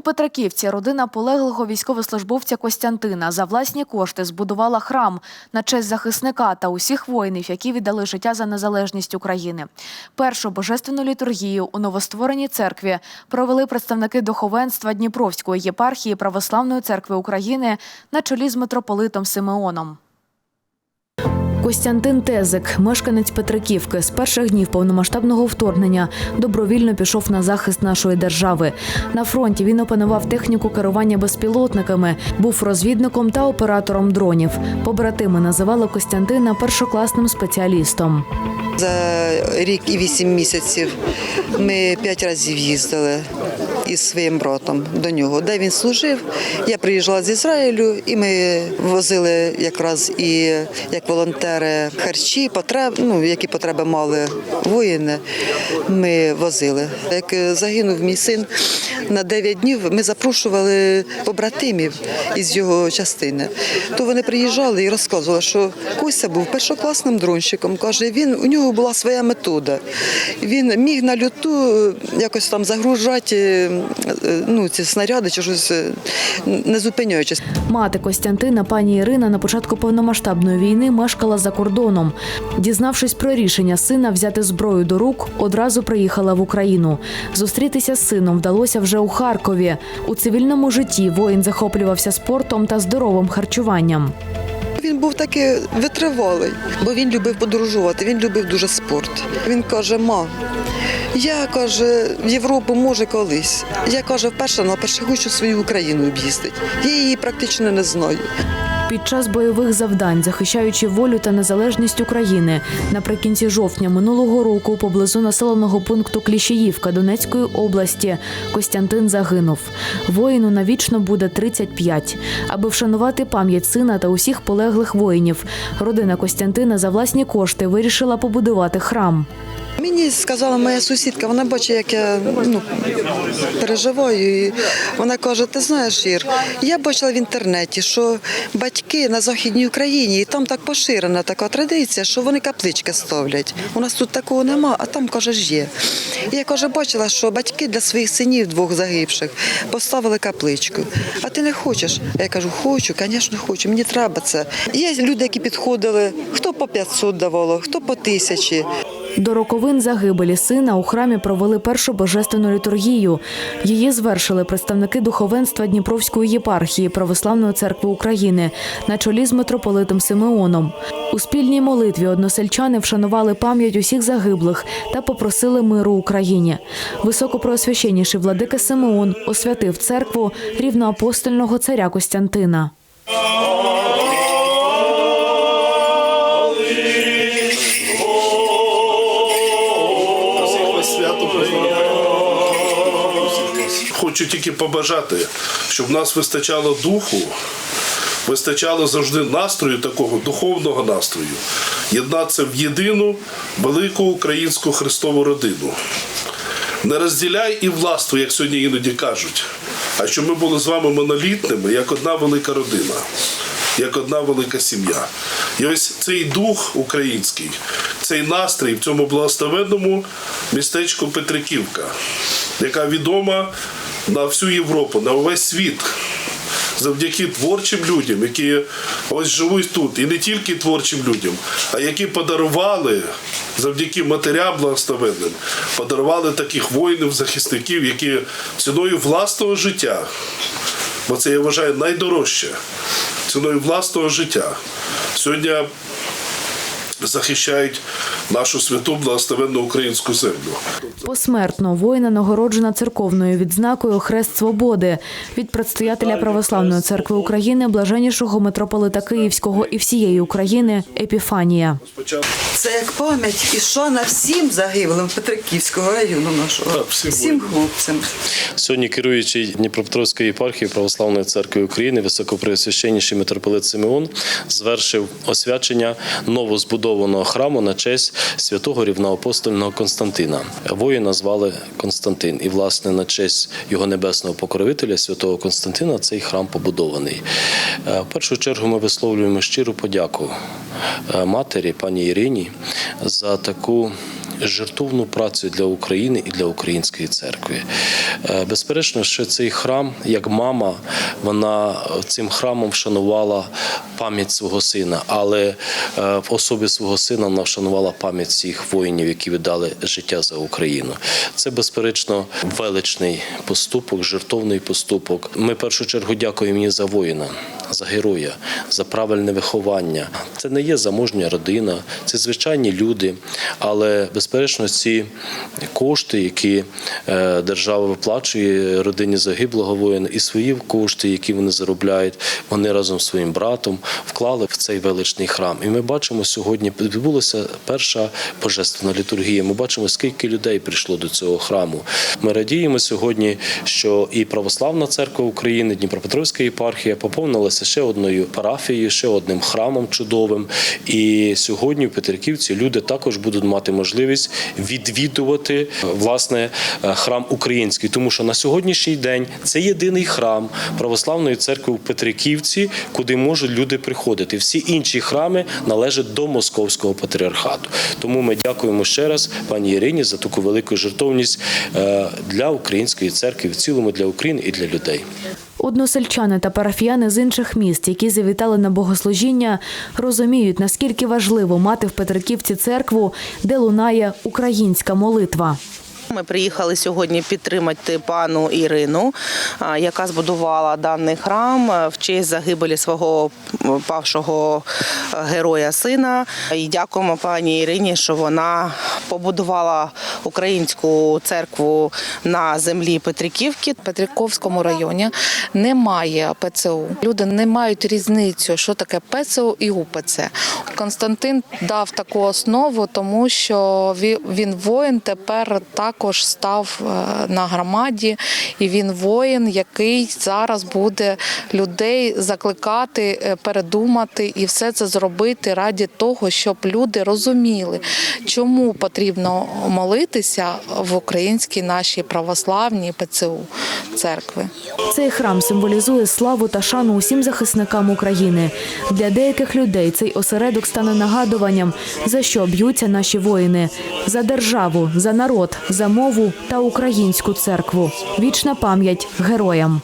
У Петриківці родина полеглого військовослужбовця Костянтина за власні кошти збудувала храм на честь захисника та усіх воїнів, які віддали життя за незалежність України. Першу божественну літургію у новоствореній церкві провели представники духовенства Дніпровської єпархії Православної церкви України на чолі з митрополитом Симеоном. Костянтин Тезик, мешканець Петриківки, з перших днів повномасштабного вторгнення добровільно пішов на захист нашої держави. На фронті він опанував техніку керування безпілотниками, був розвідником та оператором дронів. Побратими називали Костянтина першокласним спеціалістом. За рік і вісім місяців ми п'ять разів їздили із своїм братом до нього, де він служив. Я приїжджала з Ізраїлю, і ми возили якраз і як волонтери харчі, потреб, ну які потреби мали воїни. Ми возили. Як загинув мій син на 9 днів, ми запрошували побратимів із його частини. То вони приїжджали і розказували, що Костя був першокласним дронщиком. Каже, він у нього була своя метода. Він міг на люту якось там загружати ну, ці снаряди чи щось е, не зупиняючись. Мати Костянтина, пані Ірина, на початку повномасштабної війни мешкала за кордоном. Дізнавшись про рішення сина взяти зброю до рук, одразу приїхала в Україну. Зустрітися з сином вдалося вже у Харкові. У цивільному житті воїн захоплювався спортом та здоровим харчуванням. Він був такий витривалий, бо він любив подорожувати, він любив дуже спорт. Він каже: ма, я каже, Європу може колись. Я каже, вперше на перше хочу свою Україну об'їздити. Я її практично не знаю. Під час бойових завдань, захищаючи волю та незалежність України, наприкінці жовтня минулого року поблизу населеного пункту Кліщеївка Донецької області Костянтин загинув. Воїну навічно буде 35. Аби вшанувати пам'ять сина та усіх полеглих воїнів, родина Костянтина за власні кошти вирішила побудувати храм. Мені сказала моя сусідка, вона бачить, як я ну, переживаю. І вона каже: ти знаєш, Ір, я бачила в інтернеті, що батьки на Західній Україні, і там так поширена така традиція, що вони каплички ставлять. У нас тут такого нема, а там каже, ж є. І я каже, бачила, що батьки для своїх синів двох загибших поставили капличку. А ти не хочеш? А я кажу, хочу, звісно, хочу, мені треба це. Є люди, які підходили, хто по 500 давало, хто по тисячі. До роковин загибелі сина у храмі провели першу божественну літургію. Її звершили представники духовенства Дніпровської єпархії Православної церкви України на чолі з митрополитом Симеоном. У спільній молитві односельчани вшанували пам'ять усіх загиблих та попросили миру Україні. Високопроосвященніший владика Симеон освятив церкву рівноапостольного царя Костянтина. Хочу тільки побажати, щоб в нас вистачало духу, вистачало завжди настрою, такого духовного настрою, єднатися в єдину велику українську Христову родину. Не розділяй і властвуй, як сьогодні іноді кажуть, а щоб ми були з вами монолітними, як одна велика родина, як одна велика сім'я. І ось цей дух український, цей настрій в цьому благословенному містечку Петриківка, яка відома на всю Європу, на увесь світ. Завдяки творчим людям, які ось живуть тут, і не тільки творчим людям, а які подарували завдяки матерям благословенним, подарували таких воїнів, захисників, які ціною власного життя, бо це я вважаю найдорожче, ціною власного життя. Сьогодні захищають нашу святу благословенну українську землю. Посмертно воїна нагороджена церковною відзнакою Хрест Свободи від предстоятеля Православної церкви України, блаженнішого митрополита Київського і всієї України Епіфанія. Це як пам'ять і шана всім загиблим Петриківського району нашого. Так, всім всім хлопцям. Сьогодні керуючий Дніпропетровської єпархії Православної церкви України, високопреосвященніший митрополит Симеон, звершив освячення новозбудованого храму на честь святого рівноапостольного Константина. Воїна звали Константин, і власне на честь його небесного покровителя, святого Константина, цей храм побудований. Е, В першу чергу ми висловлюємо щиру подяку е, матері, пані Ірині, за таку жертовну працю для України і для української церкви. Е, Безперечно, що цей храм, як мама, вона цим храмом вшанувала пам'ять свого сина, але е, в особі свого сина вона вшанувала пам'ять всіх воїнів, які віддали життя за Україну. Це безперечно величний поступок, жертовний поступок. Ми в першу чергу дякуємо їй за воїна, за героя, за правильне виховання. Це не є заможня родина, це звичайні люди. Але безперечно, ці кошти, які е, держава виплачує родині загиблого воїна, і свої кошти, які вони заробляють, вони разом з своїм братом вклали в цей величний храм. І ми бачимо сьогодні, відбулася перша божественна літургія. Ми бачимо, скільки людей прийшло до цього храму. Ми радіємо сьогодні, що і Православна церква України, Дніпропетровська єпархія поповнилася ще одною парафією, ще одним храмом чудовим. І сьогодні в Петриківці люди також будуть мати можливість відвідувати власне е, храм український, тому що на сьогоднішній день це єдиний храм православної церкви у Петриківці, куди можуть люди приходити. Всі інші храми належать до московського патріархату. Тому ми дякуємо ще раз пані Ірині за таку велику жертовність е, для української церкви, в цілому для України і для людей. Односельчани та парафіяни з інших міст, які завітали на богослужіння, розуміють, наскільки важливо мати в Петриківці церкву, де лунає українська молитва. Ми приїхали сьогодні підтримати пану Ірину, яка збудувала даний храм е, в честь загибелі свого павшого е, героя сина. І дякуємо пані Ірині, що вона побудувала українську церкву на землі Петриківки. Петриківському районі немає ПЦУ. Люди не мають різницю, що таке ПЦУ і УПЦ. Константин дав таку основу, тому що він воїн тепер також став е, на громаді, і він воїн, який зараз буде людей закликати, е, передумати і все це зробити раді того, щоб люди розуміли, чому потрібно молитися в українській нашій православній ПЦУ церкви. Цей храм символізує славу та шану усім захисникам України. Для деяких людей цей осередок стане нагадуванням, за що б'ються наші воїни за державу, за народ, за мову та українську церкву. Вічна пам'ять героям.